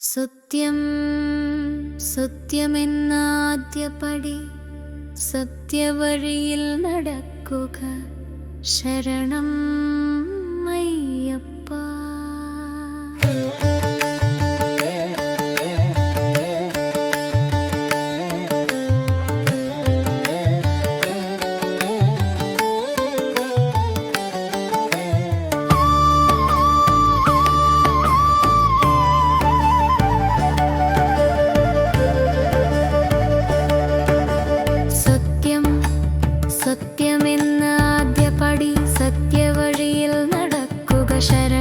സത്യം സത്യമെന്നാദ്യപടി സത്യവഴിയിൽ നടക്കുക. ശരണം അയ്യപ്പ. സത്യമെന്ന ആദ്യപടി സത്യവഴിയിൽ നടക്കുക ശരണം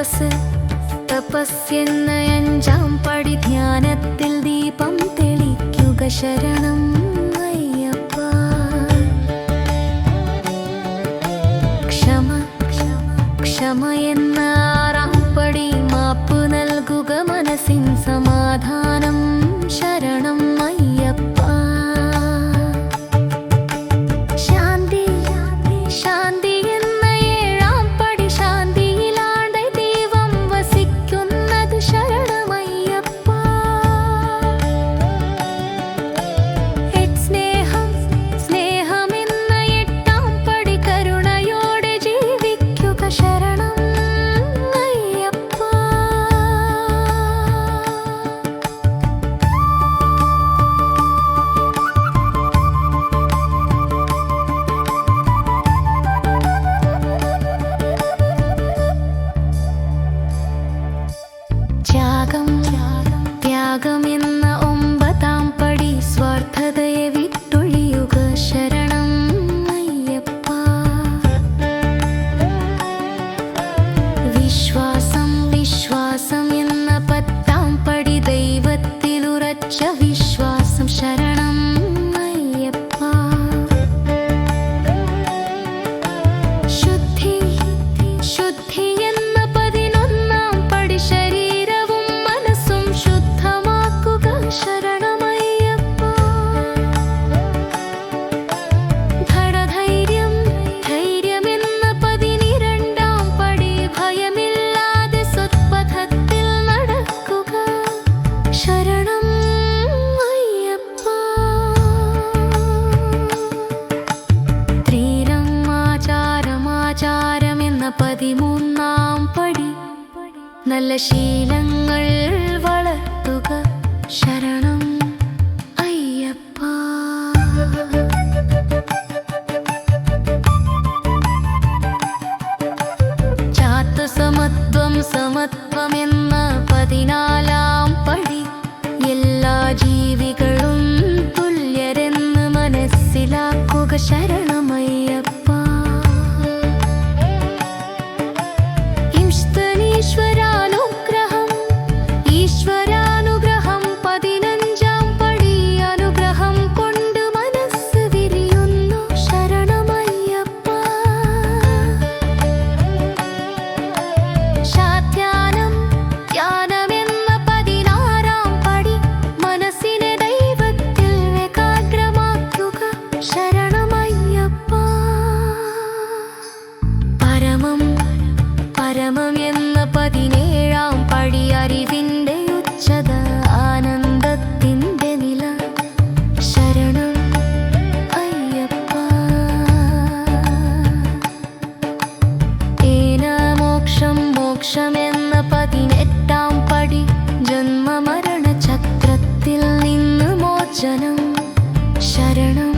തപസ് തപസ്സെന്ന അഞ്ചാം പടി ധ്യാനത്തിൽ ദീപം തെളിക്കുക ശരണം. നല്ല ശീലങ്ങൾ വളർത്തുക. ശരണം അയ്യപ്പ. ചാത്ത സമത്വം സമത്വം എന്ന പതിനാലാം പടി. എല്ലാ ജീവികളും തുല്യരെന്ന് മനസ്സിലാക്കുക ശരണം. നിന്ന് മോചനം ശരണം